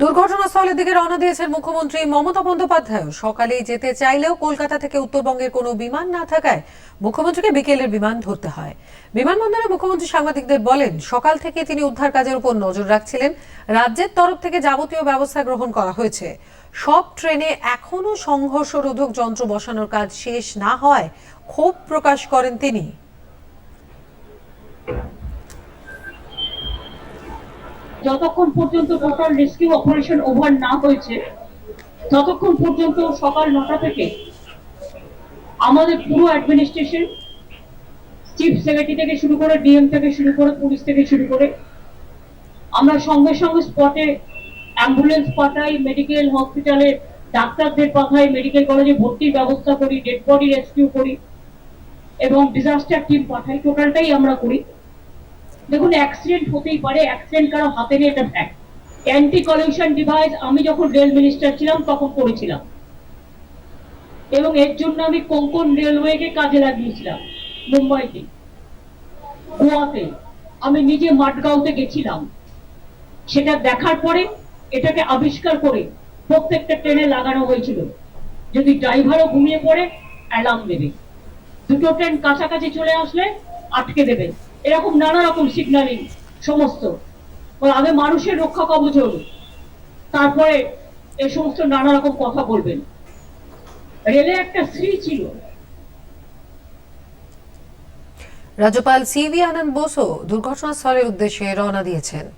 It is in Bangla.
দুর্ঘটনাস্থলের দিকে রওনা দিয়েছেন মুখ্যমন্ত্রী মমতা বন্দ্যোপাধ্যায় সকালেই যেতে চাইলেও কলকাতা থেকে উত্তরবঙ্গের কোনো বিমান না থাকায় মুখ্যমন্ত্রীকে বিকেলের বিমান ধরতে হয়। বিমানবন্দরে মুখ্যমন্ত্রী সাংবাদিকদের বলেন, সকাল থেকে তিনি উদ্ধার কাজের উপর নজর রাখছিলেন। রাজ্যের তরফ থেকে যাবতীয় ব্যবস্থা গ্রহণ করা হয়েছে। সব ট্রেনে এখনও সংঘর্ষরোধক যন্ত্র বসানোর কাজ শেষ না হয় ক্ষোভ প্রকাশ করেন তিনি। যতক্ষণ পর্যন্ত টোটাল রেস্কিউ অপারেশন ওভার না হয়েছে, ততক্ষণ পর্যন্ত সকাল নটা থেকে আমাদের পুরো অ্যাডমিনিস্ট্রেশন চিফ সেক্রেটারি থেকে শুরু করে ডিএম থেকে শুরু করে পুলিশ থেকে শুরু করে, আমরা সঙ্গে সঙ্গে স্পটে অ্যাম্বুলেন্স পাঠাই মেডিকেল হসপিটালে ডাক্তারদের পাঠাই মেডিকেল কলেজে ভর্তির ব্যবস্থা করি ডেড বডি রেস্কিউ করি এবং ডিজাস্টার টিম পাঠাই টোটালটাই আমরা করি। দেখুন অ্যাক্সিডেন্ট হতেই পারে অ্যাক্সিডেন্ট কারও হাতে নিয়ে এটা ফ্যাক্ট অ্যান্টি কলিউশন ডিভাইস আমি যখন রেল মিনিস্টার ছিলাম, তখন করেছিলাম। এবং এর জন্য আমি কোঙ্কন রেলওয়েকে কাজে লাগিয়েছিলাম? মুম্বাইতে, গোয়াতে। আমি নিজে মাটগাঁওতে গেছিলাম। সেটা দেখার পরে, এটাকে আবিষ্কার করে প্রত্যেকটা ট্রেনে লাগানো হয়েছিল। যদি ড্রাইভারও ঘুমিয়ে পড়ে অ্যালার্ম দেবে। দুটো ট্রেন কাছাকাছি চলে আসলে আটকে দেবে। এরকম নানা রকম সিগন্যালিং সমস্ত। আগে মানুষের রক্ষা কবচ হল। তারপরে এ সমস্ত নানা রকম কথা বলবেন। রেলে একটা স্ত্রী ছিল। রাজ্যপাল সিভি আনন্দ বোসও দুর্ঘটনাস্থলের উদ্দেশ্যে রওনা দিয়েছেন।